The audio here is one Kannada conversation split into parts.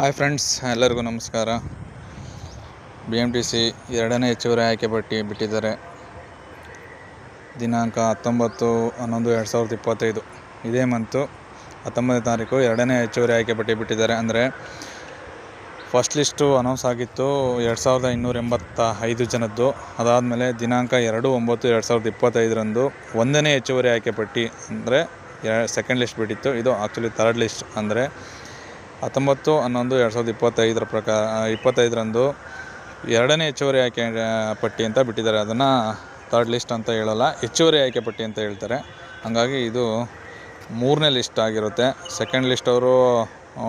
ಹಾಯ್ ಫ್ರೆಂಡ್ಸ್, ಎಲ್ಲರಿಗೂ ನಮಸ್ಕಾರ. ಬಿ ಎಂ ಟಿ ಸಿ ಎರಡನೇ ಹೆಚ್ಚುವರಿ ಆಯ್ಕೆ ಪಟ್ಟಿ ಬಿಟ್ಟಿದ್ದಾರೆ. ದಿನಾಂಕ ಹತ್ತೊಂಬತ್ತು ಹನ್ನೊಂದು ಎರಡು ಸಾವಿರದ ಇಪ್ಪತ್ತೈದು. ಇದೇ ಮಂತು ಹತ್ತೊಂಬತ್ತನೇ ತಾರೀಕು ಎರಡನೇ ಹೆಚ್ಚುವರಿ ಆಯ್ಕೆ ಪಟ್ಟಿ ಬಿಟ್ಟಿದ್ದಾರೆ. ಅಂದರೆ ಫಸ್ಟ್ ಲಿಸ್ಟು ಅನೌನ್ಸ್ ಆಗಿತ್ತು ಎರಡು ಸಾವಿರದ ಇನ್ನೂರ ಎಂಬತ್ತ ಐದು ಜನದ್ದು. ಅದಾದಮೇಲೆ ದಿನಾಂಕ ಎರಡು ಒಂಬತ್ತು ಎರಡು ಸಾವಿರದ ಇಪ್ಪತ್ತೈದರಂದು ಒಂದನೇ ಹೆಚ್ಚುವರಿ ಆಯ್ಕೆ ಪಟ್ಟಿ, ಅಂದರೆ ಸೆಕೆಂಡ್ ಲಿಸ್ಟ್ ಬಿಟ್ಟಿತ್ತು. ಇದು ಆ್ಯಕ್ಚುಲಿ ಥರ್ಡ್ ಲಿಸ್ಟ್ ಅಂದರೆ ಹತ್ತೊಂಬತ್ತು, ಹನ್ನೊಂದು, ಎರಡು ಸಾವಿರದ ಇಪ್ಪತ್ತೈದರ ಪ್ರಕಾರ ಇಪ್ಪತ್ತೈದರಂದು ಎರಡನೇ ಹೆಚ್ಚುವರಿ ಆಯ್ಕೆ ಪಟ್ಟಿ ಅಂತ ಬಿಟ್ಟಿದ್ದಾರೆ. ಅದನ್ನು ಥರ್ಡ್ ಲಿಸ್ಟ್ ಅಂತ ಹೇಳಲ್ಲ, ಹೆಚ್ಚುವರಿ ಆಯ್ಕೆ ಪಟ್ಟಿ ಅಂತ ಹೇಳ್ತಾರೆ. ಹಾಗಾಗಿ ಇದು ಮೂರನೇ ಲಿಸ್ಟ್ ಆಗಿರುತ್ತೆ. ಸೆಕೆಂಡ್ ಲಿಸ್ಟ್ ಅವರು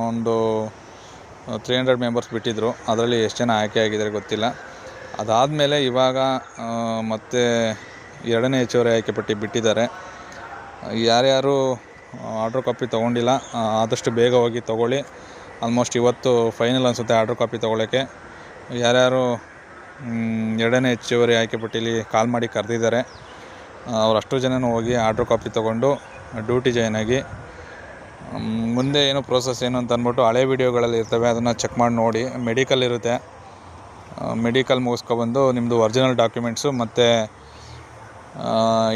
ಒಂದು ತ್ರೀ ಹಂಡ್ರೆಡ್ ಮೆಂಬರ್ಸ್ ಬಿಟ್ಟಿದ್ದರು ಅದರಲ್ಲಿ ಎಷ್ಟು ಜನ ಆಯ್ಕೆ ಆಗಿದ್ದಾರೆ ಗೊತ್ತಿಲ್ಲ. ಅದಾದಮೇಲೆ ಇವಾಗ ಮತ್ತೆ ಎರಡನೇ ಹೆಚ್ಚುವರಿ ಆಯ್ಕೆ ಪಟ್ಟಿ ಬಿಟ್ಟಿದ್ದಾರೆ. ಯಾರ್ಯಾರು ಆರ್ಡ್ರ್ ಕಾಪಿ ತೊಗೊಂಡಿಲ್ಲ. ಆದಷ್ಟು ಬೇಗ ಹೋಗಿ ತೊಗೊಳ್ಳಿ. ಆಲ್ಮೋಸ್ಟ್ ಇವತ್ತು ಫೈನಲ್ ಅನಿಸುತ್ತೆ ಆರ್ಡ್ರ್ ಕಾಪಿ ತೊಗೊಳ್ಳೋಕ್ಕೆ ಯಾರ್ಯಾರು ಎರಡನೇ ಹೆಚ್ಚುವರಿ ಆಯ್ಕೆ ಪಟ್ಟಿಲಿ ಕಾಲ್ ಮಾಡಿ ಕರೆದಿದ್ದಾರೆ ಅವರಷ್ಟು ಜನನೂ ಹೋಗಿ ಆರ್ಡ್ರ್ ಕಾಪಿ ತೊಗೊಂಡು ಡ್ಯೂಟಿ ಜಾಯ್ನ್ ಆಗಿ ಮುಂದೆ ಏನು ಪ್ರೋಸೆಸ್ ಏನು ಅಂತ ಅಂದ್ಬಿಟ್ಟು ಹಳೆ ವೀಡಿಯೋಗಳಲ್ಲಿ ಇರ್ತವೆ, ಅದನ್ನು ಚೆಕ್ ಮಾಡಿ ನೋಡಿ. ಮೆಡಿಕಲ್ ಇರುತ್ತೆ. ಮೆಡಿಕಲ್ ಮುಗಿಸ್ಕೊಬಂದು ನಿಮ್ಮದು ಒರಿಜಿನಲ್ ಡಾಕ್ಯುಮೆಂಟ್ಸು ಮತ್ತು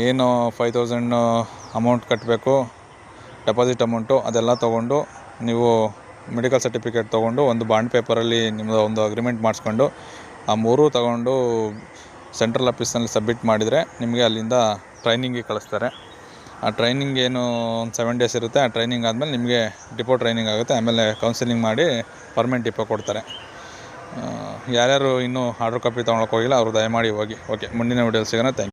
ಏನು ಫೈವ್ ತೌಸಂಡ್ ಅಮೌಂಟ್ ಕಟ್ಟಬೇಕು. ಡೆಪಾಸಿಟ್ ಅಮೌಂಟು ಅದೆಲ್ಲ ತೊಗೊಂಡು ನೀವು ಮೆಡಿಕಲ್ ಸರ್ಟಿಫಿಕೇಟ್ ತೊಗೊಂಡು ಒಂದು ಬಾಂಡ್ ಪೇಪರಲ್ಲಿ ನಿಮ್ಮದು ಒಂದು ಅಗ್ರಿಮೆಂಟ್ ಮಾಡಿಸ್ಕೊಂಡು ಆ ಮೂರೂ ತಗೊಂಡು ಸೆಂಟ್ರಲ್ ಆಫೀಸ್ನಲ್ಲಿ ಸಬ್ಮಿಟ್ ಮಾಡಿದರೆ ನಿಮಗೆ ಅಲ್ಲಿಂದ ಟ್ರೈನಿಂಗಿಗೆ ಕಳಿಸ್ತಾರೆ. ಆ ಟ್ರೈನಿಂಗ್ ಏನು ಒಂದು ಸೆವೆನ್ ಡೇಸ್ ಇರುತ್ತೆ, ಆ ಟ್ರೈನಿಂಗ್ ಆದಮೇಲೆ ನಿಮಗೆ ಡಿಪೋ ಟ್ರೈನಿಂಗ್ ಆಗುತ್ತೆ, ಆಮೇಲೆ ಕೌನ್ಸಿಲಿಂಗ್ ಮಾಡಿ ಪರ್ಮನೆಂಟ್ ಡಿಪೋ ಕೊಡ್ತಾರೆ. ಯಾರ್ಯಾರು ಇನ್ನೂ ಆರ್ಡ್ರ್ ಕಾಪಿ ತೊಗೊಳಕ್ಕೆ ಹೋಗಿಲ್ಲ, ಅವರು ದಯಮಾಡಿ ಹೋಗಿ. ಓಕೆ, ಮುಂದಿನ ವೀಡಿಯೋಲಿ ಸಿಗೋಣ. ಥ್ಯಾಂಕ್